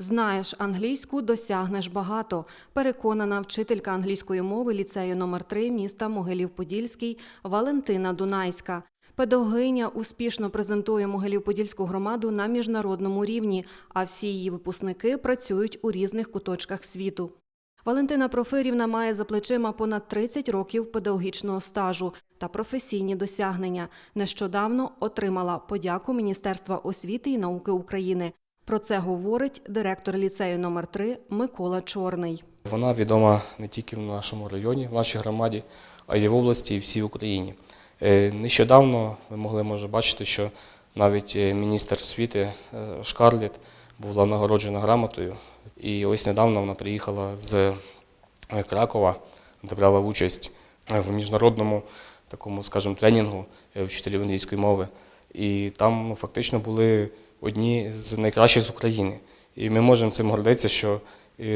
Знаєш англійську, досягнеш багато. Переконана вчителька англійської мови ліцею номер 3 міста Могилів-Подільський Валентина Дунайська. Педагогиня успішно презентує Могилів-Подільську громаду на міжнародному рівні, а всі її випускники працюють у різних куточках світу. Валентина Профирівна має за плечима понад 30 років педагогічного стажу та професійні досягнення. Нещодавно отримала подяку Міністерства освіти і науки України. Про це говорить директор ліцею номер 3 Микола Чорний. Вона відома не тільки в нашому районі, в нашій громаді, а й в області і всій Україні. Е, Нещодавно ви могли може бачити, що навіть е, міністр освіти е, Шкарліт була нагороджена грамотою. І ось недавно вона приїхала з Кракова, де брала участь в міжнародному такому, скажімо, тренінгу вчителів англійської мови. І там ну, фактично були одні з найкращих з України. І ми можемо цим гордитися, що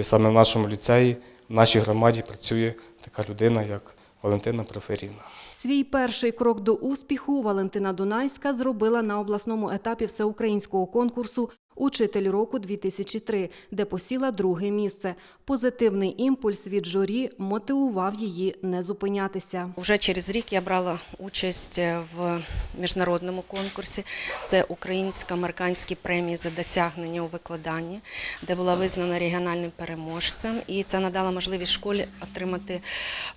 саме в нашому ліцеї, в нашій громаді працює така людина, як Валентина Проферівна. Свій перший крок до успіху Валентина Дунайська зробила на обласному етапі всеукраїнського конкурсу Учитель року 2003, де посіла друге місце. Позитивний імпульс від журі мотивував її не зупинятися. Вже через рік я брала участь в міжнародному конкурсі. Це українсько-американські премії за досягнення у викладанні, де була визнана регіональним переможцем. І це надало можливість школі отримати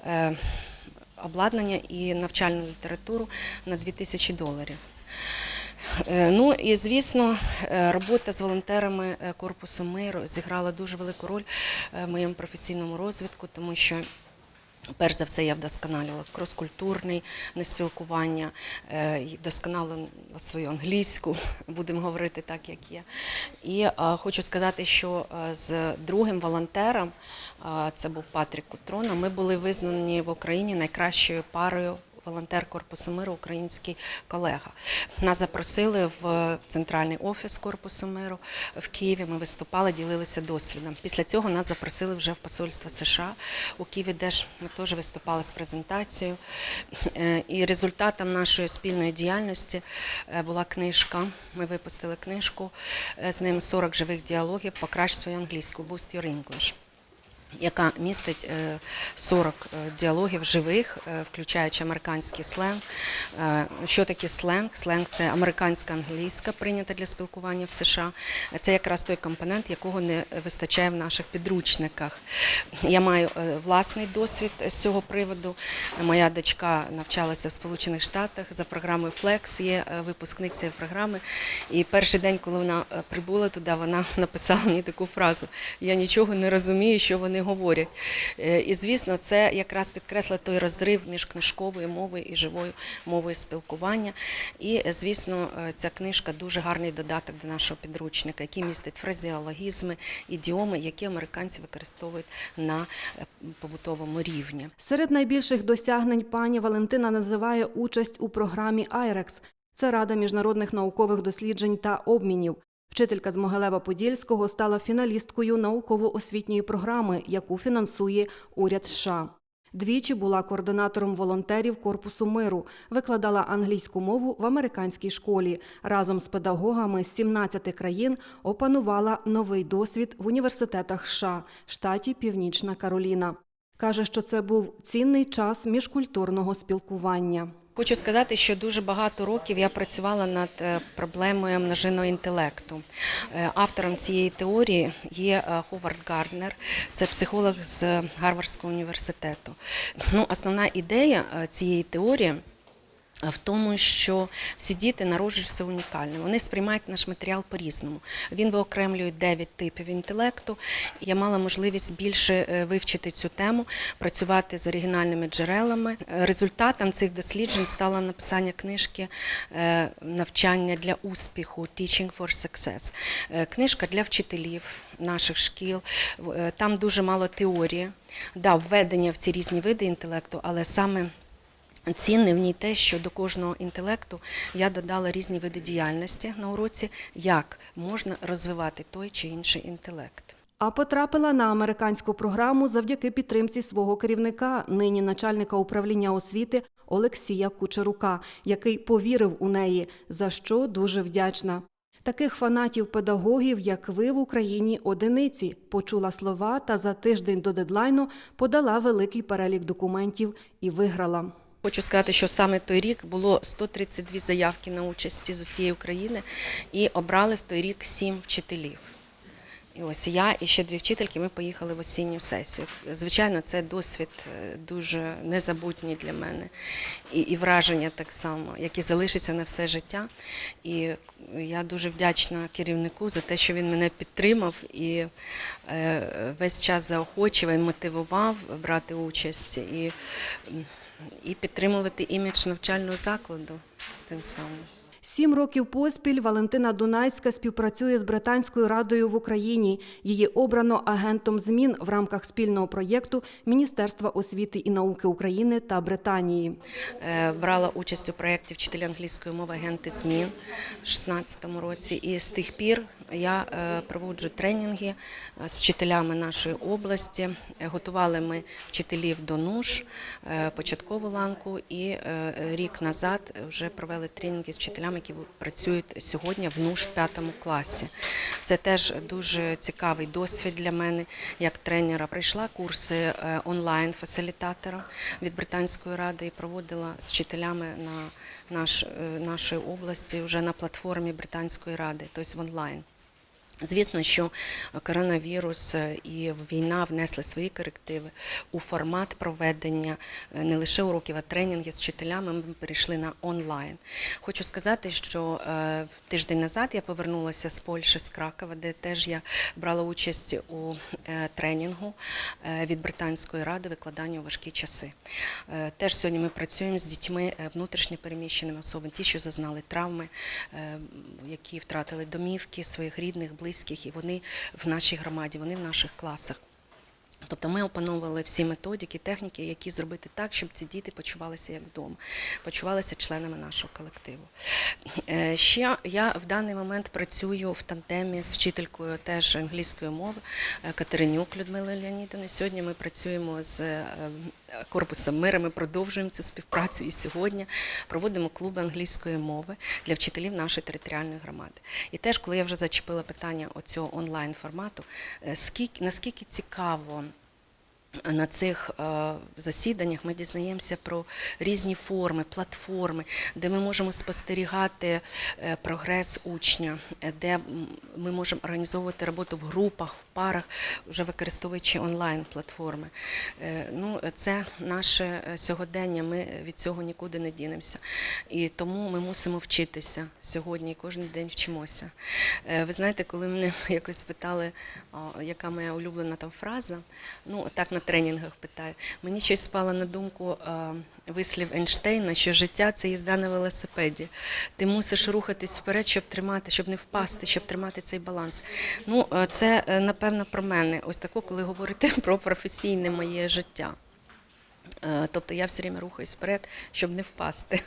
е, обладнання і навчальну літературу на 2000 доларів. Е, Ну і звісно, е, робота з волонтерами е, Корпусу миру зіграла дуже велику роль в моєму професійному розвитку, тому що Перш за все, я вдосконалювала кроскультурний спілкування, вдосконалила свою англійську, будемо говорити так, як є. І хочу сказати, що з другим волонтером, це був Патрік Кутрона, ми були визнані в Україні найкращою парою. Волонтер Корпусу миру, український колега. Нас запросили в центральний офіс Корпусу миру в Києві. Ми виступали, ділилися досвідом. Після цього нас запросили вже в посольство США у Києві, де ж ми теж виступали з презентацією. Е, І результатом нашої спільної діяльності е, була книжка. Ми випустили книжку е, з ним 40 живих діалогів Покращ свою англійську Boost Your English яка містить е, 40 е, діалогів живих, е, включаючи американський сленг. Е, Що таке сленг? Сленг це американська англійська, прийнята для спілкування в США. Це якраз той компонент, якого не вистачає в наших підручниках. Я маю е, власний досвід з цього приводу. Моя дочка навчалася в Сполучених Штатах за програмою Flex, є е, випускник цієї програми. І перший день, коли вона е, прибула туди, вона написала мені таку фразу: Я нічого не розумію, що вони говорять. Е, І звісно, це якраз підкреслить той розрив між книжковою мовою і живою мовою спілкування. І, е, звісно, е, ця книжка дуже гарний додаток до нашого підручника, який містить фразеологізми, ідіоми, які американці використовують на побутовому рівні. Серед найбільших досягнень пані Валентина називає участь у програмі «Айрекс». Це Рада міжнародних наукових досліджень та обмінів. Вчителька з Могилева-Подільського стала фіналісткою науково-освітньої програми, яку фінансує уряд США. Двічі була координатором волонтерів Корпусу миру, викладала англійську мову в американській школі. Разом з педагогами з 17 країн опанувала новий досвід в університетах США, штаті Північна Кароліна. Каже, що це був цінний час міжкультурного спілкування. Хочу сказати, що дуже багато років я працювала над е, проблемою множинного інтелекту. Е, Автором цієї теорії є е, Ховард Гарднер, це психолог з Гарвардського університету. Ну, основна ідея цієї теорії. В тому, що всі діти народжуються унікальними, вони сприймають наш матеріал по-різному. Він виокремлює 9 типів інтелекту. Я мала можливість більше е, вивчити цю тему, працювати з оригінальними джерелами. Результатом цих досліджень стало написання книжки е, Навчання для успіху Teaching for Success. Е, Книжка для вчителів наших шкіл. Там дуже мало теорії, да, введення в ці різні види інтелекту, але саме Цінне в ній те, що до кожного інтелекту я додала різні види діяльності на уроці, як можна розвивати той чи інший інтелект. А потрапила на американську програму завдяки підтримці свого керівника, нині начальника управління освіти Олексія Кучерука, який повірив у неї, за що дуже вдячна. Таких фанатів педагогів, як ви в Україні, одиниці. Почула слова та за тиждень до дедлайну подала великий перелік документів і виграла. Хочу сказати, що саме той рік було 132 заявки на участі з усієї України і обрали в той рік сім вчителів. І ось я і ще дві вчительки. Ми поїхали в осінню сесію. Звичайно, це досвід е, дуже незабутній для мене, і, і враження так само, які залишаться на все життя. І я дуже вдячна керівнику за те, що він мене підтримав і е, весь час заохочував і мотивував брати участь і, і підтримувати імідж навчального закладу тим самим. Сім років поспіль Валентина Дунайська співпрацює з Британською радою в Україні. Її обрано агентом змін в рамках спільного проєкту Міністерства освіти і науки України та Британії. Е, брала участь у проєкті вчителі англійської мови агенти змін в 2016 році. І з тих пір я е, проводжу тренінги е, з вчителями нашої області. Готували ми вчителів до НУШ, початкову ланку, і рік назад вже провели тренінги з вчителями, які працюють сьогодні в НУШ в п'ятому класі. Це теж дуже цікавий досвід для мене як тренера. Прийшла курси е, онлайн фасилітатора від британської ради і проводила з вчителями на наш, е, нашої області вже на платформі британської ради, тобто в онлайн. Звісно, що коронавірус е, і війна внесли свої корективи у формат проведення е, не лише уроків, а тренінгів з вчителями. Ми перейшли на онлайн. Хочу сказати, що е, тиждень назад я повернулася з Польщі, з Кракова, де теж я брала участь у тренінгу від британської ради викладання у важкі часи. Теж сьогодні ми працюємо з дітьми внутрішньо переміщеними особами, ті, що зазнали травми, які втратили домівки своїх рідних, близьких, і вони в нашій громаді, вони в наших класах. Тобто ми опановували всі методики, техніки, які зробити так, щоб ці діти почувалися як вдома, почувалися членами нашого колективу. Е, Ще я в даний момент працюю в тандемі з вчителькою теж англійської мови е, Катеринюк Людмилою Леонідовною. Сьогодні ми працюємо з е, корпусом мира. Ми продовжуємо цю співпрацю і сьогодні проводимо клуби англійської мови для вчителів нашої територіальної громади. І теж, коли я вже зачепила питання оцього онлайн формату, наскільки цікаво. На цих е, засіданнях ми дізнаємося про різні форми, платформи, де ми можемо спостерігати е, прогрес учня, е, де ми можемо організовувати роботу в групах, в парах, вже використовуючи онлайн-платформи. Ну, це наше сьогодення. Ми від цього нікуди не дінемося. І тому ми мусимо вчитися сьогодні і кожен день вчимося. Ви знаєте, коли мене якось спитали, яка моя улюблена там фраза, ну так на тренінгах питаю, мені щось спало на думку е, вислів Ейнштейна, що життя це їзда на велосипеді. Ти мусиш рухатись вперед, щоб тримати, щоб не впасти, щоб тримати цей баланс. Ну, е, це е, напевно про мене. Ось тако, коли говорити про професійне моє життя. Тобто я все время рухаюсь вперед, щоб не впасти.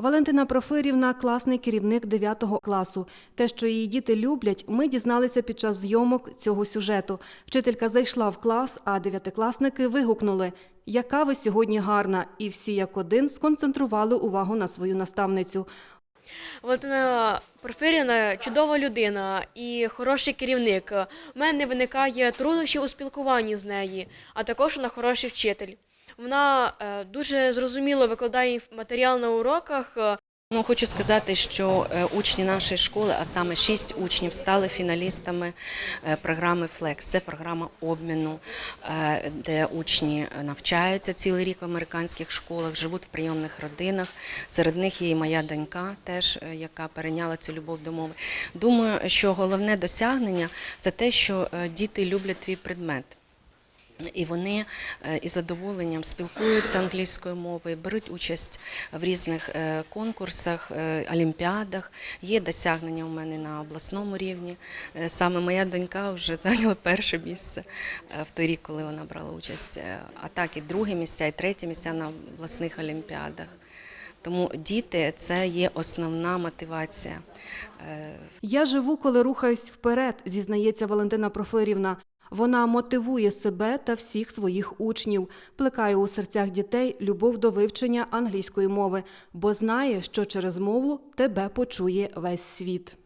Валентина Профирівна – класний керівник 9 класу. Те, що її діти люблять, ми дізналися під час зйомок цього сюжету. Вчителька зайшла в клас, а дев'ятикласники вигукнули «Яка ви сьогодні гарна!» і всі як один сконцентрували увагу на свою наставницю. Валентина Порфирівна чудова людина і хороший керівник. У мене не виникає труднощів у спілкуванні з нею, а також вона хороший вчитель. Вона е, дуже зрозуміло викладає матеріал на уроках. е, Ну, хочу сказати, що е, учні нашої школи, а саме шість учнів, стали фіналістами програми Flex. Це програма обміну, де учні навчаються цілий рік в американських школах, живуть в прийомних родинах. Серед них є і моя донька, теж яка перейняла цю любов до мови. Думаю, що головне досягнення це те, що діти люблять твій предмет. І вони е, із задоволенням спілкуються англійською мовою, беруть участь в різних е, конкурсах, е, олімпіадах. Є досягнення у мене на обласному рівні. Саме моя донька вже зайняла перше місце в той рік, коли вона брала участь. А так і друге місця, і третє місця на обласних олімпіадах. Тому діти це є основна мотивація. «Я живу, коли рухаюсь вперед», – зізнається Валентина Профирівна. Вона мотивує себе та всіх своїх учнів, плекає у серцях дітей любов до вивчення англійської мови, бо знає, що через мову тебе почує весь світ.